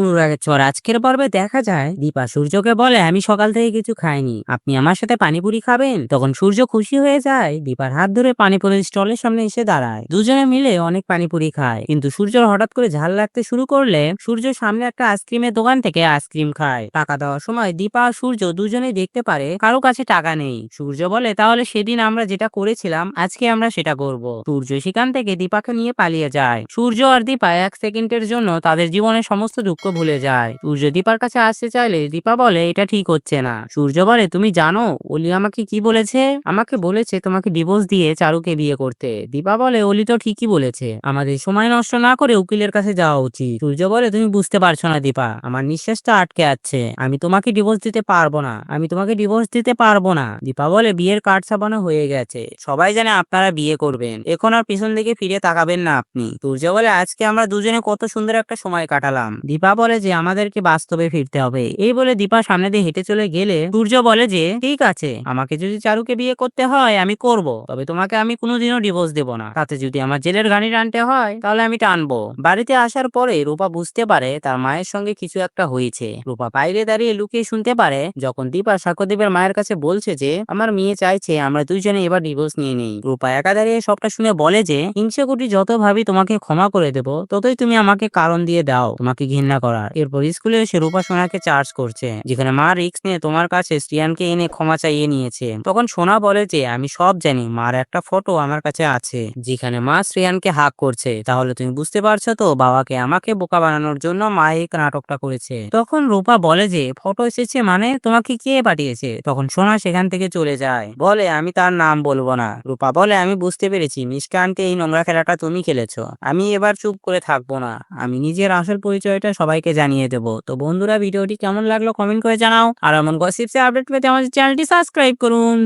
অনুরাগের চর। আজকের পর্বে দেখা যায়, দীপা সূর্যকে বলে, আমি সকাল থেকে কিছু খাইনি। আপনি আমার সাথে পানিপুরি খাবেন? তখন সূর্য খুশি হয়ে যায়। দীপার হাত ধরে পানিপুরির স্টলের সামনে এসে দাঁড়ায়। দুজনে মিলে অনেক পানিপুরি খায়। কিন্তু সূর্যর হঠাৎ করে ঝাল লাগতে শুরু করলে, সূর্য সামনে একটা আইসক্রিমের দোকান থেকে আইসক্রিম খায়। টাকা দেওয়ার সময় দীপা আর সূর্য দুজনেই দেখতে পারে, কারও কাছে টাকা নেই। সূর্য বলে, তাহলে সেদিন আমরা যেটা করেছিলাম, আজকে আমরা সেটা করব। সূর্য সেখান থেকে দীপাকে নিয়ে পালিয়ে যায়। সূর্য আর দীপা এক সেকেন্ডের জন্য তাদের জীবনের সমস্ত দুঃখ ভুলে যায়। সূর্য দীপার কাছে আসতে চাইলে দীপা বলে, এটা ঠিক হচ্ছে না। সূর্য বলে, তুমি জানো, অলি আমাকে কি বলেছে? আমাকে বলেছে তোমাকে ডিভোর্স দিয়ে চারুকে বিয়ে করতে। দীপা বলে, অলি তো ঠিকই বলেছে। আমাদের সময় নষ্ট না করে উকিলের কাছে যাওয়া উচিত। সূর্য বলে, তুমি বুঝতে পারছ না দীপা, আমার নিঃশ্বাসটা আটকে আছে। আমি তোমাকে ডিভোর্স দিতে পারব না। আমি তোমাকে ডিভোর্স দিতে পারব না। দীপা বলে, বিয়ের কার্ড ছাপানো হয়ে গেছে। সবাই জানে আপনারা বিয়ে করবেন। এখন আর পিছন দিকে ফিরে তাকাবেন না আপনি। সূর্য বলে, আজকে আমরা দুজনে কত সুন্দর একটা সময় কাটালাম। দীপা বলে যে, আমাদেরকে বাস্তবে ফিরতে হবে। এই বলে দীপা সামনে দিয়ে হেঁটে চলে গেলে সূর্য বলে যে, ঠিক আছে, আমাকে যদি চারুকে বিয়ে করতে হয়, আমি করব। তবে তোমাকে আমি কোনোদিনও ডিভোর্স দেব না। তাতে যদি আমার জেলের গাড়ি টানতে হয়, তাহলে আমি টানবো। বাড়িতে আসার পরে রূপা বুঝতে পারে তার মায়ের সঙ্গে কিছু একটা হয়েছে। রূপা বাইরে দাঁড়িয়ে লুকিয়ে শুনতে পারে, যখন দীপা সাক্ষ্যদেবের মায়ের কাছে বলছে যে, আমার মেয়ে চাইছে, আমরা দুইজনে এবার ডিভোর্স নিয়ে নেই। রূপা একা দাঁড়িয়ে সবটা শুনে বলে যে হিংসে কোটি যত ভাবি তোমাকে ক্ষমা করে দেব, ততই তুমি আমাকে কারণ দিয়ে দাও। তোমাকে ঘৃণা করার। এরপর স্কুলে এসে রূপা সোনাকে চার্জ করছে, যেখানে মা রিক্স নিয়ে তোমার কাছে শ্রিয়ানকে এনে ক্ষমা চাইয়ে নিয়েছে। তখন সোনা বলে যে, আমি সব জানি, মার একটা ফটো আমার কাছে আছে। যেখানে মা শ্রেয়ানকে হাক করছে। তাহলে তুমি বুঝতে পারছ তো, বাবাকে আমাকে বোকা বানানোর জন্য মা এই নাটকটা করেছে। তখন রূপা বলে যে ফটো এসেছে মানে তোমাকে কে পাঠিয়েছে? তখন সোনা সেখান থেকে চলে যায়। বলে, আমি তার নাম বলব না। রূপা বলে, আমি বুঝতে পেরেছি মিষ্টানকে এই নোংরা খেলাটা তুমি খেলেছো। আমি এবার চুপ করে থাকব না। আমি নিজের আসল পরিচয়টা সবাইকে জানিয়ে দেব। তো বন্ধুরা, ভিডিওটি কেমন লাগল কমেন্ট করে জানাও। আর এমন গসিপসে আপডেট পেতে আমাদের চ্যানেলটি সাবস্ক্রাইব করুন।